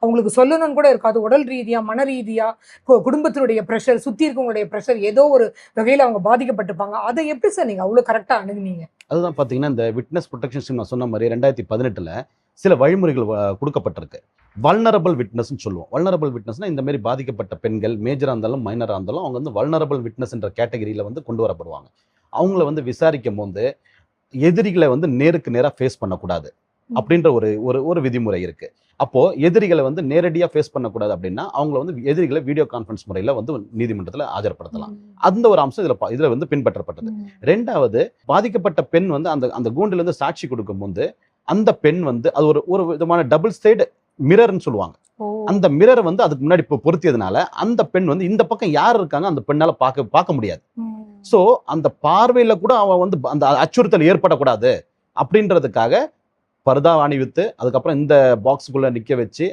அவங்களுக்கு சொல்லணும்னு கூட இருக்காது. உடல் ரீதியா மன ரீதியா குடும்பத்தினுடைய ப்ரெஷர் சுத்தி இருக்கவங்களுடைய ப்ரெஷர் ஏதோ ஒரு வகையில அவங்க பாதிக்கப்பட்டிருப்பாங்க. அதை எப்படி சார் நீங்க அவ்வளவு கரெக்டா அணுகுனீங்க? அதுதான் பாத்தீங்கன்னா இந்த விட்னஸ் ப்ரொடெக்ஷன் ஸ்கீம் நான் சொன்ன மாதிரி ரெண்டாயிரத்தி பதினெட்டுல சில வழிமுறைகள் கொடுக்கப்பட்டிருக்கு. வல்னரபிள் விட்னஸ்னு சொல்லுவோம். வல்னரபிள் விட்னஸ்னா இந்த மாதிரி பாதிக்கப்பட்ட பெண்கள் மேஜராக இருந்தாலும் மைனராக இருந்தாலும் அவங்க வந்து வல்னரபிள் விட்னஸ் என்ற கேட்டகரியில் வந்து கொண்டு வரப்படுவாங்க. அவங்கள வந்து விசாரிக்கும் போது எதிரிகளை வந்து நேருக்கு நேராக ஃபேஸ் பண்ணக்கூடாது. அப்படின்ற ஒரு ஒரு ஒரு விதிமுறை இருக்கு. அப்போ எதிரிகளை வந்து நேரடியாக ஃபேஸ் பண்ணக்கூடாது அப்படின்னா அவங்கள வந்து எதிரிகளை வீடியோ கான்ஃபரன்ஸ் முறையில் வந்து நீதிமன்றத்தில் ஆஜர்படுத்தலாம். அந்த ஒரு அம்சம் இதில் இதில் வந்து பின்பற்றப்பட்டது. ரெண்டாவது பாதிக்கப்பட்ட பெண் வந்து அந்த அந்த கூண்டுல இருந்து சாட்சி கொடுக்கும்போது அந்த பெண் வந்து அது ஒரு ஒரு விதமான டபுள் சைடு மிரர்னு சொல்லுவாங்க. அந்த மிரர் வந்து அதுக்கு முன்னாடி பொருத்தியதுனால அந்த பெண் வந்து இந்த பக்கம் யார் இருக்காங்க அந்த பெண்ணால பார்க்க பார்க்க முடியாது. ஸோ அந்த பார்வையில கூட அவன் வந்து அந்த அச்சுறுத்தல் ஏற்படக்கூடாது. அப்படின்றதுக்காக பர்தா அணிவித்து அதுக்கப்புறம் இந்த பாக்ஸுக்குள்ளே நிக்க வச்சு